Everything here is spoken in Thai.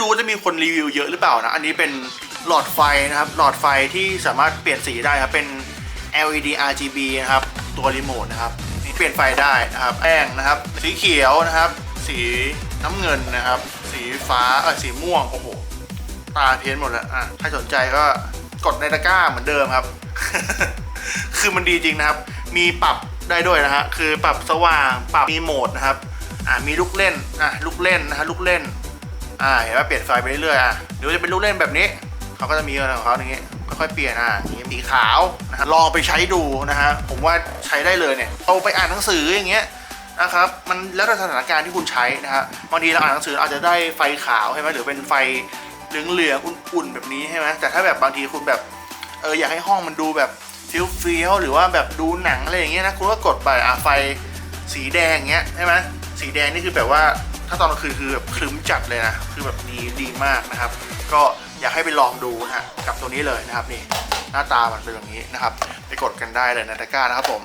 รู้จะมีคนรีวิวเยอะหรือเปล่านะ อันนี้เป็นหลอดไฟนะครับ หลอดไฟที่สามารถเปลี่ยนสีได้ครับ เป็น LED RGB นะครับ ตัวรีโมทนะครับ เปลี่ยนไฟได้นะครับ แป้งนะครับ สีเขียวนะครับ สีน้ำเงินนะครับ สีฟ้าเออสีม่วง โอ้โห ตาเพี้ยนหมดแล้วอะใครสนใจก็กดในตะกร้าเหมือนเดิมครับ คือมันดีจริงนะครับ มีปรับได้ด้วยนะฮะ คือปรับสว่าง ปรับมีโหมดนะครับ อ่ามีลูกเล่น อะ ลูกเล่นนะฮะ ลูกเล่น อ่าเห็นว่าเปลี่ยนไฟไปเรื่อยๆอะหรือว่าจะเป็นลูกเล่นแบบนี้เขาก็จะมีอะไรของเขาอย่างงี้ค่อยๆเปลี่ยนอะอย่างงี้สีขาวนะฮะลองไปใช้ดูนะฮะผมว่าใช้ได้เลยเนี่ยเอาไปอ่านหนังสืออย่างเงี้ยนะครับมันแล้วแต่สถานการณ์ที่คุณใช้นะฮะบางทีเราอ่านหนังสืออาจจะได้ไฟขาวใช่ไหมหรือเป็นไฟเหลืองๆอุ่นๆแบบนี้ใช่ไหมแต่ถ้าแบบบางทีคุณแบบเอออยากให้ห้องมันดูแบบฟิลฟิลหรือว่าแบบดูหนังอะไรอย่างเงี้ยนะคุณก็กดไปอะไฟสีแดงเงี้ยใช่ไหมสีแดงนี่คือแบบว่า ถ้าตอนกลางคืนคือแบบคลึ้มจัดเลยนะ คือแบบดีดีมากนะครับ ก็อยากให้ไปลองดูนะฮะกับตัวนี้เลยนะครับนี่หน้าตามันเป็นอย่างนี้นะครับ ไปกดกันได้เลยนะตะกร้านะครับผม